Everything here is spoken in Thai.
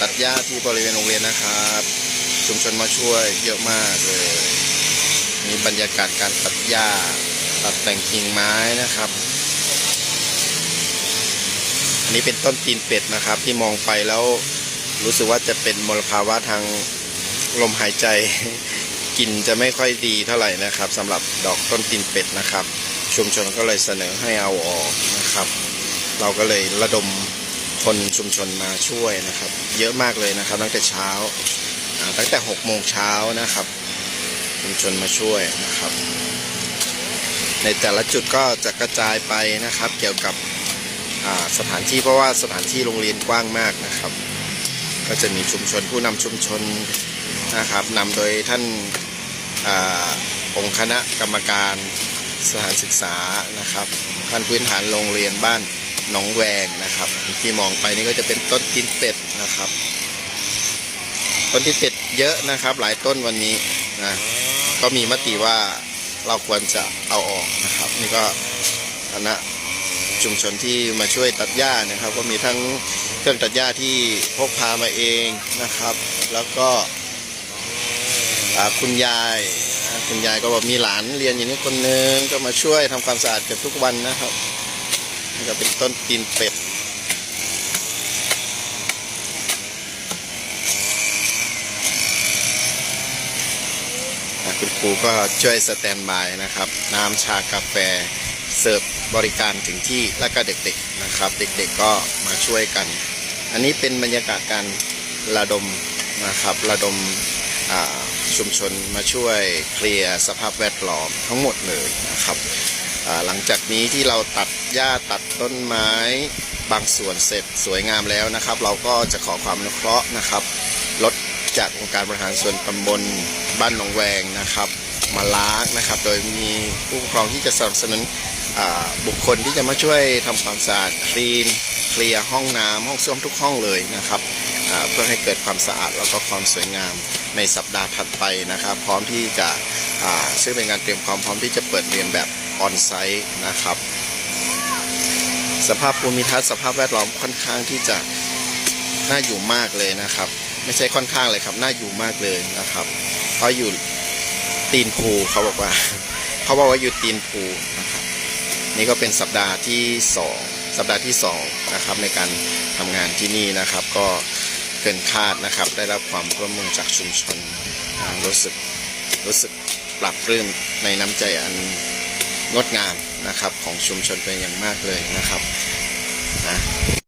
ตัดหญ้าที่บริเวณโรงเรียนนะครับ ชุมชนมาช่วยเยอะมากเลยมีบรรยากาศการตัดหญ้า ตัดแต่งกิ่งไม้นะครับ อันนี้เป็นต้นตีนเป็ดนะครับ ที่มองไปแล้วรู้สึกว่าจะเป็นมลภาวะทางลมหายใจกลิ่นจะไม่ค่อยดีเท่าไหร่นะครับสำหรับดอกต้นตีนเป็ดนะครับ ชุมชนก็เลยเสนอให้เอาออกนะครับ เราก็เลยระดม คนชุมชนมาช่วยนะครับ เยอะมากเลยนะครับ ตั้งแต่เช้าตั้งแต่6โมงเช้านะครับ ชุมชนมาช่วยนะครับ ในแต่ละจุดก็จะกระจายไปนะครับ เกี่ยวกับสถานที่เพราะว่าสถานที่โรงเรียนกว้างมากนะครับ ก็จะมีชุมชนผู้นำชุมชนนะครับนำโดยท่านอาองค์คณะกรรมการสถานศึกษานะครับท่านพื้นฐานโรงเรียนบ้าน น้องแวงนะครับ ที่มองไปนี่ก็จะเป็นต้นตีนเป็ดนะครับ ต้นตีนเป็ดเยอะนะครับ หลายต้นวันนี้นะก็มีมติว่าเราควรจะเอาออกนะครับ นี่ก็คณะชุมชนที่มาช่วยตัดหญ้านะครับ ก็มีทั้งเครื่องตัดหญ้าที่พกพามาเองนะครับ แล้วก็คุณยายคุณยายก็บอกมีหลานเรียนอยู่นี่คนนึงก็มาช่วยทำความสะอาดเกือบทุกวันนะครับ นี่ก็เป็นต้นตีนเป็ดอะคุณครูก็ช่วยสแตนบายนะครับ น้ำชากาแฟเสิร์ฟบริการถึงที่และก็เด็กๆนะครับ เด็กๆก็มาช่วยกัน อันนี้เป็นบรรยากาศการระดมนะครับระดมชุมชนมาช่วยเคลียร์สภาพแวดล้อมทั้งหมดเลยนะครับหลังจากนี้ที่เราตัด หญ้าตัดต้นไม้ บางส่วนเสร็จสวยงามแล้วนะครับ เราก็จะขอความอนุเคราะห์นะครับลดจากองค์การบริหารส่วนตำบลบ้านหนองแวงนะครับ มาล้างนะครับ โดยมีผู้ปกครองที่จะสนับสนุนบุคคลที่จะมาช่วยทำความสะอาดคลีนเคลียร์ห้องน้ำห้องส้วมทุกห้องเลยนะครับเพื่อให้เกิดความสะอาดแล้วก็ความสวยงามในสัปดาห์ถัดไปนะครับ พร้อมที่จะซึ่งเป็นการเตรียมความพร้อมที่จะเปิดเรียนแบบออนไซต์นะครับ สภาพภูมิทัศน์สภาพแวดล้อมค่อนข้างที่จะน่าอยู่มากเลยนะครับ ไม่ใช่ค่อนข้างเลยครับน่าอยู่มากเลยนะครับเพราะอยู่ตีนภูเขาบอกว่า เขาบอกว่าอยู่ตีนภูนะครับนี่ก็เป็นสัปดาห์ที่สองสัปดาห์ที่สองนะครับในการทำงานที่นี่นะครับ ก็เกินคาดนะครับ ได้รับความร่วมมือจากชุมชนรู้สึกรู้สึกปรับปลื้มในน้ำใจอัน งดงามนะครับของชุมชนเป็นอย่างมากเลยนะครับนะ